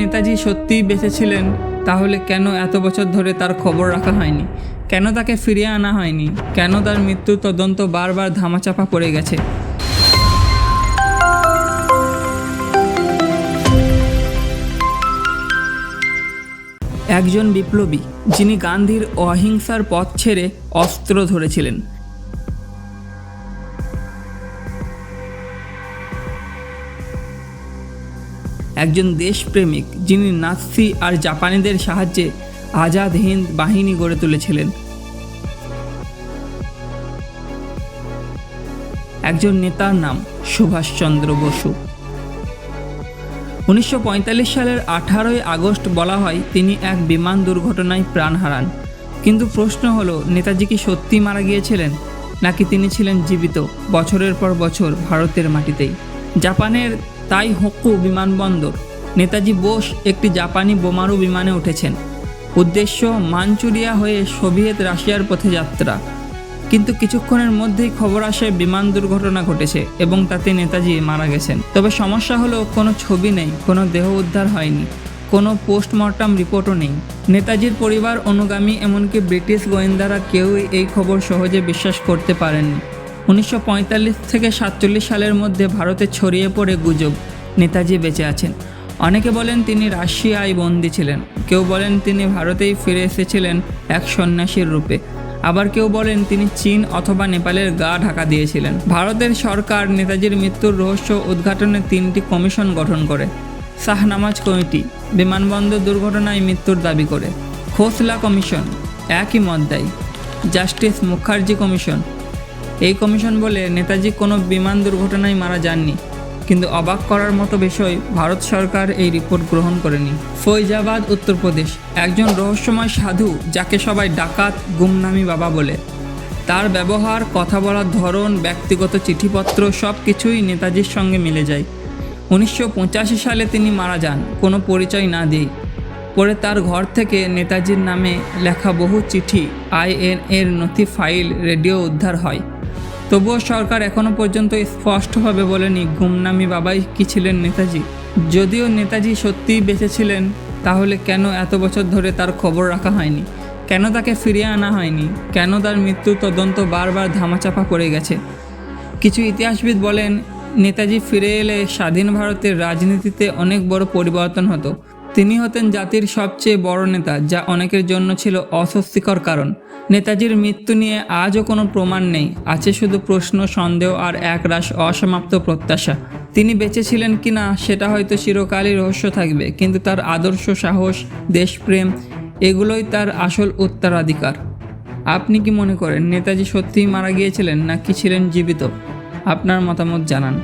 নেতাজি সত্যিই বেঁচে ছিলেন তাহলে কেন এত বছর ধরে তার খবর রাখা হয়নি? কেন তাকে ফিরিয়ে আনা হয়নি? কেন তার মৃত্যুর তদন্ত বারবার ধামাচাপা পড়ে গেছে? একজন বিপ্লবী, যিনি গান্ধীর অহিংসার পথ ছেড়ে অস্ত্র ধরেছিলেন। একজন দেশপ্রেমিক যিনি নাৎসি আর জাপানিদের সাহায্যে আজাদ হিন্দ বাহিনী গড়ে তুলেছিলেন। একজন নেতার নাম সুভাষচন্দ্র বসু। উনিশশো পঁয়তাল্লিশ সালের আঠারোই আগস্ট বলা হয় তিনি এক বিমান দুর্ঘটনায় প্রাণ হারান। কিন্তু প্রশ্ন হলো, নেতাজি কি সত্যি মারা গিয়েছিলেন? নাকি তিনি ছিলেন জীবিত বছরের পর বছর ভারতের মাটিতেই? জাপানের তাই হোক্কু বিমানবন্দর। নেতাজি বোস একটি জাপানি বোমারু বিমানে উঠেছেন। উদ্দেশ্য মানচুরিয়া হয়ে সোভিয়েত রাশিয়ার পথে যাত্রা। কিন্তু কিছুক্ষণের মধ্যেই খবর আসে বিমান দুর্ঘটনা ঘটেছে এবং তাতে নেতাজি মারা গেছেন। তবে সমস্যা হলো, কোনো ছবি নেই, কোনো দেহ উদ্ধার হয়নি, কোনো পোস্টমর্টম রিপোর্টও নেই। নেতাজির পরিবার অনুগামী, এমনকি ব্রিটিশ গোয়েন্দারা কেউই এই খবর সহজে বিশ্বাস করতে পারেননি। উনিশশো পঁয়তাল্লিশ থেকে সাতচল্লিশ সালের মধ্যে ভারতে ছড়িয়ে পড়ে গুজব। নেতাজি বেঁচে আছেন। অনেকে বলেন তিনি রাশিয়ায় বন্দী ছিলেন। কেউ বলেন তিনি ভারতেই ফিরে এসেছিলেন এক সন্ন্যাসীর রূপে। আবার কেউ বলেন তিনি চীন অথবা নেপালের গা ঢাকা দিয়েছিলেন। ভারতের সরকার নেতাজির মৃত্যুর রহস্য উদ্ঘাটনে তিনটি কমিশন গঠন করে। শাহনামাজ কমিটি বিমানবন্দর দুর্ঘটনায় মৃত্যুর দাবি করে। খোসলা কমিশন, একই মত দেয় জাস্টিস মুখার্জি কমিশন এই কমিশন বলে নেতাজি কোনো বিমান দুর্ঘটনায় মারা যাননি, কিন্তু অবাক করার মতো বিষয় ভারত সরকার এই রিপোর্ট গ্রহণ করেনি। ফৈজাবাদ, উত্তরপ্রদেশ। একজন রহস্যময় সাধু যাকে সবাই ডাকাত, গুমনামি বাবা বলে। তার ব্যবহার, কথা বলার ধরন, ব্যক্তিগত চিঠিপত্র সব কিছুই নেতাজির সঙ্গে মিলে যায়। উনিশশো পঁচাশি সালে তিনি মারা যান, কোনো পরিচয় না দিয়েই। পরে তার ঘর থেকে নেতাজির নামে লেখা বহু চিঠি আইএন এর নথি ফাইল, রেডিও উদ্ধার হয়। তবুও সরকার এখনও পর্যন্ত স্পষ্টভাবে বলেনি গুমনামি বাবাই কি ছিলেন নেতাজি। যদিও নেতাজি সত্যিই বেঁচে ছিলেন, তাহলে কেন এত বছর ধরে তার খবর রাখা হয়নি? কেন তাকে ফিরিয়ে আনা হয়নি? কেন তার মৃত্যুর তদন্ত বারবার ধামাচাপা পড়ে গেছে? কিছু ইতিহাসবিদ বলেন, নেতাজি ফিরে এলে স্বাধীন ভারতের রাজনীতিতে অনেক বড় পরিবর্তন হতো। তিনি হতেন জাতির সবচেয়ে বড় নেতা, যা অনেকের জন্য ছিল অস্বস্তিকর কারণ। নেতাজির মৃত্যু নিয়ে আজও কোনো প্রমাণ নেই, আছে শুধু প্রশ্ন, সন্দেহ আর একরাশ অসমাপ্ত প্রত্যাশা। তিনি বেঁচে ছিলেন কি না, সেটা হয়তো চিরকালই রহস্য থাকবে, কিন্তু তার আদর্শ, সাহস, দেশপ্রেম, এগুলোই তার আসল উত্তরাধিকার। আপনি কি মনে করেন, নেতাজি সত্যিই মারা গিয়েছিলেন নাকি ছিলেন জীবিত? আপনার মতামত জানান।